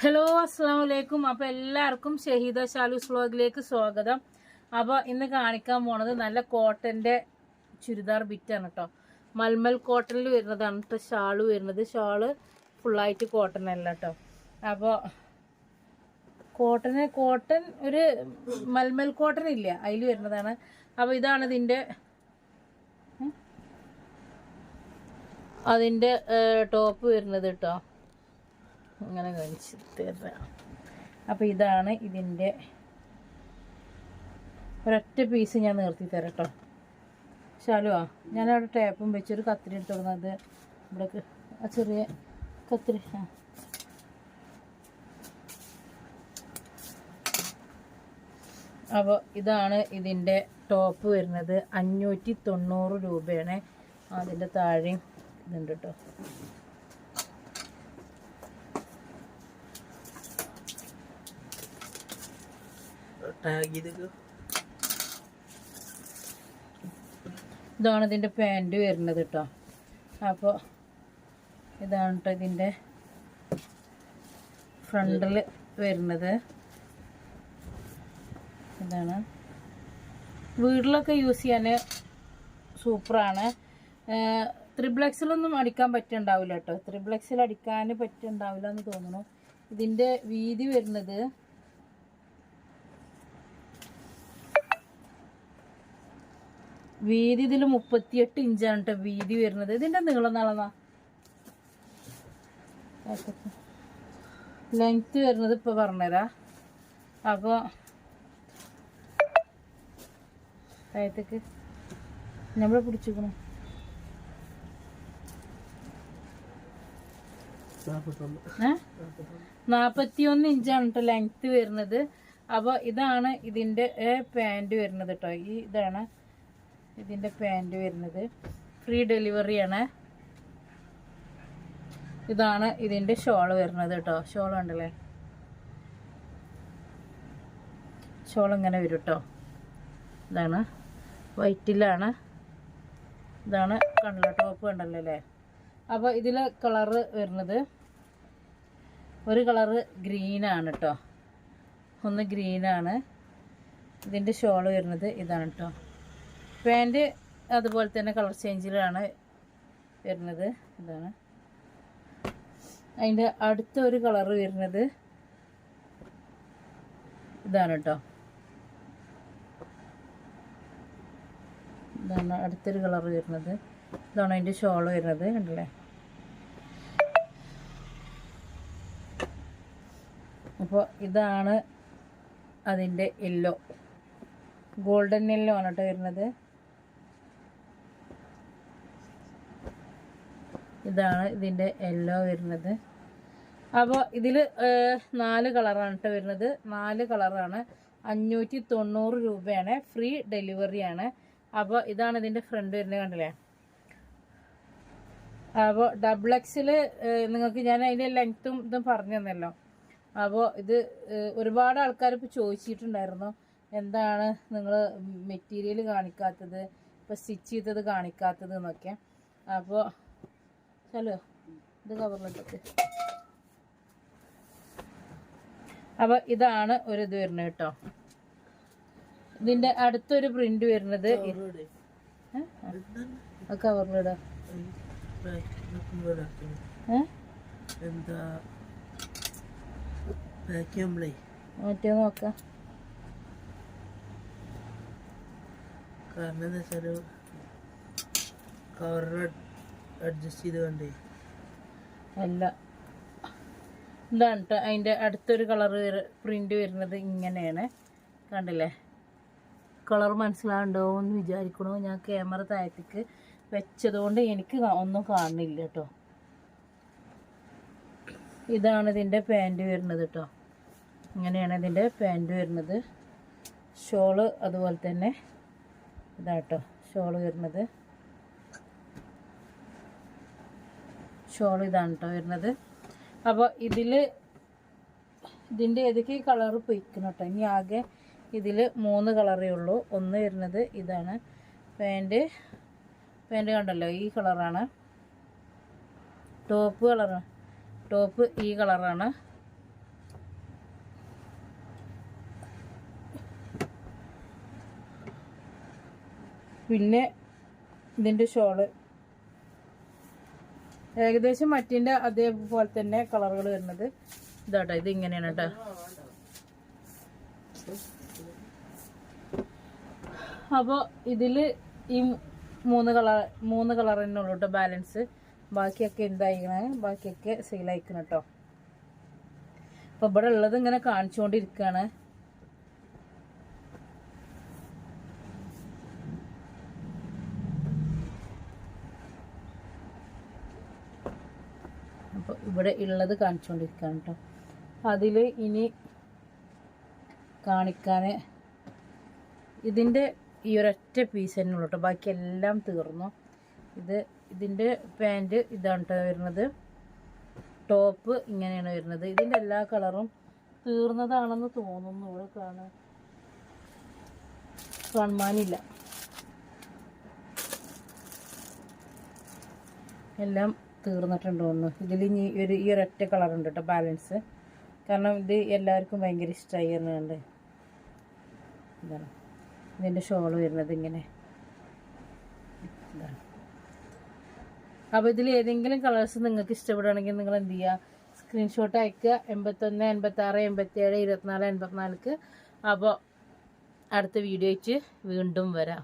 Hello അസ്സാം വലൈക്കും അപ്പോൾ എല്ലാവർക്കും ഷഹീദ ഷാലൂസ് വ്ളോഗിലേക്ക് സ്വാഗതം. അപ്പോൾ ഇന്ന് കാണിക്കാൻ പോണത് നല്ല കോട്ടന്റെ ചുരിദാർ ബിറ്റാണ് കേട്ടോ മൽമൽ കോട്ടണിൽ വരുന്നതാണ് കേട്ടോ ഷാൾ വരുന്നത്. ഷാൾ ഫുള്ളായിട്ട് കോട്ടൺ അല്ല കേട്ടോ അപ്പോൾ കോട്ടന് കോട്ടൺ ഒരു മൽമൽ കോട്ടൺ ഇല്ല. അതിൽ വരുന്നതാണ്. അപ്പോൾ ഇതാണ് ഇതിന്റെ അതിന്റെ ടോപ്പ് വരുന്നത് കേട്ടോ അങ്ങനെ കാണിച്ച് തരാം അപ്പോൾ ഇതാണ് ഇതിന്റെ ഒരൊറ്റ പീസ് ഞാൻ നിർത്തി തരട്ടോ കേട്ടോ ശാലുവാ ഞാനവിടെ ടേപ്പും വെച്ചൊരു കത്തിരി എടുത്ത് ഇവിടെ ആ ചെറിയ കത്തിരി ആ. അപ്പോൾ ഇതാണ് ഇതിന്റെ ടോപ്പ് വരുന്നത്. അഞ്ഞൂറ്റി തൊണ്ണൂറ് രൂപയാണ്. അതിന്റെ താഴെയും ഇതുണ്ട് കേട്ടോ ഇതാണ് ഇതിന്റെ പാന്റ് വരുന്നത് കേട്ടോ അപ്പോൾ ഇതാണ് കേട്ടോ ഇതിന്റെ ഫ്രണ്ടിൽ വരുന്നത്. ഇതാണ്. വീട്ടിലൊക്കെ യൂസ് ചെയ്യാൻ സൂപ്പറാണ് ത്രിബ്ലക്സിലൊന്നും അടിക്കാൻ പറ്റുണ്ടാവില്ല കേട്ടോ ത്രിബ്ലക്സിൽ അടിക്കാൻ പറ്റുണ്ടാവില്ല എന്ന് തോന്നുന്നു. ഇതിന്റെ വീതി വരുന്നത് വീതി ഇതിൽ മുപ്പത്തിയെട്ട് ഇഞ്ചാണ് കേട്ടോ വീതി വരുന്നത്. ഇതിന്റെ നീളം നാളെന്നാ ലെങ്ത് വരുന്നത് ഇപ്പൊ പറഞ്ഞുതരാ. അപ്പോൾ താഴത്തേക്ക് നമ്മൾ പിടിച്ചിക്കണം നാപ്പത്തിയൊന്ന് ഇഞ്ചാണ് കേട്ടോ ലെങ്ത് വരുന്നത്. അപ്പോൾ ഇതാണ് ഇതിന്റെ പാന്റ് വരുന്നത് കേട്ടോ ഈ ഇതാണ് ഇതിന്റെ പാന്റ് വരുന്നത്. ഫ്രീ ഡെലിവറിയാണ് ഇതാണ് ഇതിന്റെ ഷോൾ വരുന്നത് കേട്ടോ. ഷോൾ ഉണ്ടല്ലേ ഷോൾ ഇങ്ങനെ വരും കേട്ടോ. ഇതാണ്. വൈറ്റിലാണ്. ഇതാണ് കണ്ടല്ലോ ടോപ്പ് കണ്ടല്ലോ അല്ലേ? അപ്പോൾ ഇതിൽ കളറ് വരുന്നത് ഒരു കളറ് ഗ്രീനാണ് കേട്ടോ. ഒന്ന് ഗ്രീനാണ് ഇതിന്റെ ഷോൾ വരുന്നത് ഇതാണ് കേട്ടോ. പാന്റ് അതുപോലെ തന്നെ കളർ ചേഞ്ചിലാണ് വരുന്നത്. ഇതാണ്. അതിന്റെ അടുത്ത ഒരു കളർ വരുന്നത് ഇതാണ് കേട്ടോ ഇതാണ് അടുത്തൊരു കളർ വരുന്നത്. ഇതാണ് അതിന്റെ ഷോൾ വരുന്നത് കണ്ടല്ലേ? അപ്പോൾ ഇതാണ് അതിന്റെ യെല്ലോ ഗോൾഡൻ യെല്ലോ ആണ് കേട്ടോ വരുന്നത്. ഇതാണ് ഇതിന്റെ യെല്ലോ വരുന്നത്. അപ്പോൾ ഇതിൽ നാല് കളറാണ് കേട്ടോ വരുന്നത്. നാല് കളറാണ്. അഞ്ഞൂറ്റി തൊണ്ണൂറ് രൂപയാണ്. ഫ്രീ ഡെലിവറിയാണ് അപ്പോൾ ഇതാണ് ഇതിന്റെ ഫ്രണ്ട് വരുന്നത് കണ്ടില്ലേ? അപ്പോൾ ഡബിൾ എക്സിൽ നിങ്ങൾക്ക് ഞാൻ അതിന്റെ ലെങ്ത്തും ഇതും പറഞ്ഞു തന്നല്ലോ. അപ്പോൾ ഇത് ഒരുപാട് ആൾക്കാർ ഇപ്പോൾ ചോദിച്ചിട്ടുണ്ടായിരുന്നു. എന്താണ് നിങ്ങൾ മെറ്റീരിയൽ കാണിക്കാത്തത്? ഇപ്പോൾ സ്റ്റിച്ച് ചെയ്തത് കാണിക്കാത്തത് എന്നൊക്കെ. അപ്പോൾ ചലോ ഇത് കവറിലിട്ടൊക്കെ അപ്പോൾ ഇതാണ് ഒരു ഇത് വരുന്നത് കേട്ടോ. ഇതിന്റെ അടുത്തൊരു പ്രിന്റ് വരുന്നത് കവറിലിടാം എന്താ? മറ്റേ നോക്കാം. കാരണം എന്താ വെച്ചാൽ കവറിൽ അഡ്ജസ്റ്റ് ചെയ്ത് കണ്ടേ. അല്ല. ഇതാണ് അതിന്റെ അടുത്തൊരു കളർ പ്രിന്റ് വരുന്നത് ഇങ്ങനെയാണ്. കണ്ടില്ലേ? കളർ മനസ്സിലാവുണ്ടോ എന്ന് വിചാരിക്കണോ. ഞാൻ ക്യാമറ താഴത്തേക്ക് വെച്ചതുകൊണ്ട് എനിക്ക് ഒന്നും കാണുന്നില്ല കേട്ടോ ഇതാണ് ഇതിന്റെ പാന്റ് വരുന്നത് കേട്ടോ ഇങ്ങനെയാണ് ഇതിന്റെ പാന്റ് വരുന്നത്. ഷോൾ അതുപോലെ തന്നെ ഇതാട്ടോ ഷോൾ വരുന്നത്. ഷോൾ ഇതാണ് കേട്ടോ വരുന്നത്. അപ്പോൾ ഇതിൽ ഇതിന്റെ ഏതൊക്കെ കളർ പൊയ്ക്കണം കേട്ടോ ഇനി ആകെ ഇതിൽ മൂന്ന് കളറേ ഉള്ളൂ. ഒന്ന് വരുന്നത് ഇതാണ്. പാന്റ് പാന്റ് കണ്ടല്ലോ ഈ കളറാണ് ടോപ്പ് കളർ ടോപ്പ് ഈ കളറാണ് പിന്നെ ഇതിന്റെ ഷോൾ. ഏകദേശം മറ്റിന്റെ അതേപോലെ തന്നെ കളറുകൾ വരുന്നത്. ഇതാട്ടോ ഇത് ഇങ്ങനെയാണ് കേട്ടോ. അപ്പോൾ ഇതിൽ ഈ മൂന്ന് കളർ മൂന്ന് കളർ തന്നെ ഉള്ളൂ കേട്ടോ ബാലൻസ്. ബാക്കിയൊക്കെ എന്തായിക്കണേ? ബാക്കിയൊക്കെ സെയിലായിക്കണം കേട്ടോ. അപ്പോൾ ഇവിടെ ഉള്ളത് ഇങ്ങനെ കാണിച്ചുകൊണ്ടിരിക്കുകയാണ് അപ്പോൾ ഇവിടെ ഉള്ളത് കാണിച്ചുകൊണ്ടിരിക്കുകയാണ് കേട്ടോ അതിൽ ഇനി കാണിക്കാൻ ഇതിന്റെ ഈ ഒരൊറ്റ പീസ് തന്നെ ഉള്ളൂ കേട്ടോ ബാക്കി എല്ലാം തീർന്നു. ഇത് ഇതിന്റെ പാന്റ് ഇതാണ് കേട്ടോ വരുന്നത്. ടോപ്പ് ഇങ്ങനെയാണ് വരുന്നത്. ഇതിന്റെ എല്ലാ കളറും തീർന്നതാണെന്ന് തോന്നുന്നു. ഇവിടെ കാണാൻ കാണുമാനില്ല എല്ലാം തീർന്നിട്ടുണ്ട് തോന്നുന്നു ഇതിൽ ഇനി ഒരു ഈ ഒരൊറ്റ കളർ ഉണ്ട് കേട്ടോ ബാലൻസ്. കാരണം ഇത് എല്ലാവർക്കും ഭയങ്കര ഇഷ്ടമായി എന്നുണ്ട് ഇതാണ്. ഇതിന്റെ ഷോൾ വരുന്നത് ഇങ്ങനെ. അപ്പോൾ ഇതിൽ ഏതെങ്കിലും കളേഴ്സ് നിങ്ങൾക്ക് ഇഷ്ടപ്പെടുകയാണെങ്കിൽ നിങ്ങൾ എന്ത് ചെയ്യുക സ്ക്രീൻഷോട്ട് അയക്കുക. എൺപത്തൊന്ന് എൺപത്താറ് എൺപത്തേഴ് ഇരുപത്തിനാല് എൺപത്തിനാലിക്ക്. അപ്പോൾ അടുത്ത വീഡിയോ വെച്ച് വീണ്ടും വരാം.